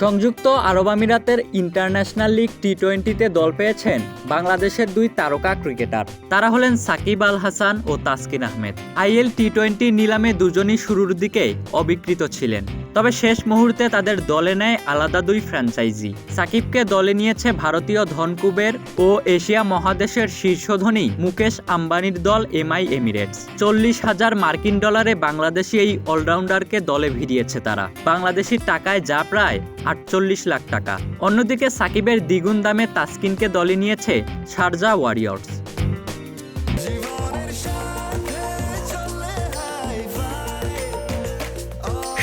সংযুক্ত আরব আমিরাতের international league T টোয়েন্টিতে দল পেয়েছেন বাংলাদেশের দুই তারকা ক্রিকেটার। তারা হলেন সাকিব আল হাসান ও Taskin Ahmed. IL T twenty নিলামে দুজনই শুরুর দিকে অবিকৃত ছিলেন। তবে শেষ মুহূর্তে তাদের দলে নেয় আলাদা দুই ফ্র্যাঞ্চাইজি। সাকিবকে দলে নিয়েছে ভারতীয় ধনকুবের ও এশিয়া মহাদেশের শীর্ষধনী মুকেশ আম্বানির দল এমআই এমিরেটস। চল্লিশ হাজার মার্কিন ডলারে বাংলাদেশি এই অলরাউন্ডারকে দলে ভিড়িয়েছে তারা। বাংলাদেশি টাকায় যা প্রায় আটচল্লিশ লাখ টাকা। অন্যদিকে সাকিবের দ্বিগুণ দামে তাসকিনকে দলে নিয়েছে শারজা ওয়ারিয়র্স।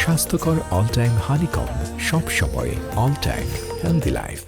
স্বাস্থ্যকর অল টাইম হানিকম সব সময় অল টাইম হেলদি লাইফ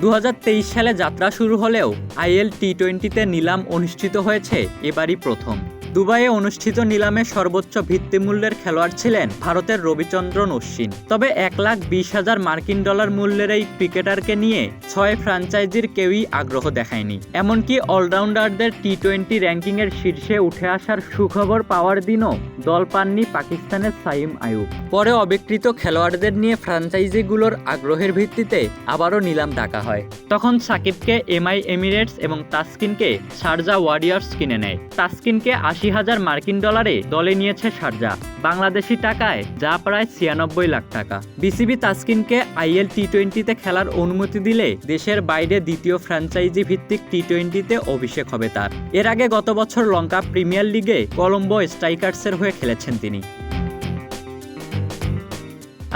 দু হাজার তেইশ সালে যাত্রা শুরু হলেও আইএল টি টোয়েন্টিতে নিলাম অনুষ্ঠিত হয়েছে এবারই প্রথম। দুবাইয়ে অনুষ্ঠিত নিলামে সর্বোচ্চ ভিত্তিমূল্যের খেলোয়াড় ছিলেন ভারতের রবিচন্দ্রন অশ্বিন। তবে এক লাখ বিশ হাজার মার্কিন ডলার মূল্যের এই ক্রিকেটারকে নিয়ে ছয় ফ্র্যাঞ্চাইজির কেউই আগ্রহ দেখায়নি। এমনকি অলরাউন্ডারদের টি টোয়েন্টি র্যাঙ্কিংয়ের শীর্ষে উঠে আসার সুখবর পাওয়ার দিনও দল পাননি পাকিস্তানের সাইম আয়ুব। পরে অবিকৃত খেলোয়াড়দের নিয়ে ফ্র্যাঞ্চাইজিগুলোর আগ্রহের ভিত্তিতে আবারও নিলাম ডাকা হয়। তখন সাকিবকে এমআই এমিরেটস এবং তাসকিনকে শারজা ওয়ারিয়ার্স কিনে নেয়। তাসকিনকে আশি হাজার মার্কিন ডলারে দলে নিয়েছে শারজা বাংলাদেশি টাকায় যা প্রায় ছিয়ানব্বই লাখ টাকা। বিসিবি তাসকিনকে আইএল টি টোয়েন্টিতে খেলার অনুমতি দিলে দেশের বাইরে দ্বিতীয় ফ্র্যাঞ্চাইজি ভিত্তিক টি টোয়েন্টিতে অভিষেক হবে তার। এর আগে গত বছর লঙ্কা প্রিমিয়ার লিগে কলম্বো স্ট্রাইকার্সের হয়ে খেলেছেন তিনি।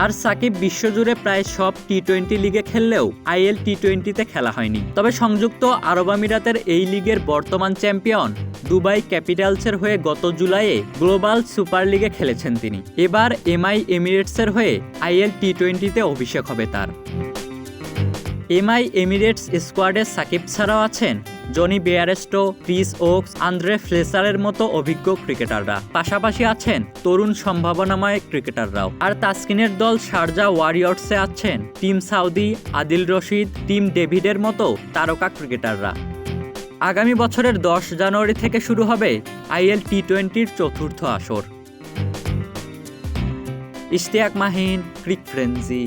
আর সাকিব বিশ্বজুড়ে প্রায় সব টি টোয়েন্টি লিগে খেললেও আইএল টি টোয়েন্টিতে খেলা হয়নি। তবে সংযুক্ত আরব আমিরাতের এই লিগের বর্তমান চ্যাম্পিয়ন দুবাই ক্যাপিটালসের হয়ে গত জুলাইয়ে গ্লোবাল সুপার লিগে খেলেছেন তিনি। এবার এমআই এমিরেটসের হয়ে আইএল টি টোয়েন্টিতে অভিষেক হবে তার। এমআই এমিরেটস স্কোয়াডে সাকিব ছাড়াও আছেন Jonny Bairstow, Chris Woakes, Andre ফ্লেসারের মতো অভিজ্ঞ ক্রিকেটাররা। পাশাপাশি আছেন তরুণ সম্ভাবনাময় ক্রিকেটাররাও। আর তাসকিনের দল শারজা ওয়ারিয়র্সে আছেন Tim Southee, Adil Rashid, Tim ডেভিডের মতো তারকা ক্রিকেটাররা। আগামী বছরের দশ জানুয়ারি থেকে শুরু হবে আইএল টি টোয়েন্টির চতুর্থ আসর। ইশতিয়াক মাহিন, ক্রিক ফ্রেন্সি।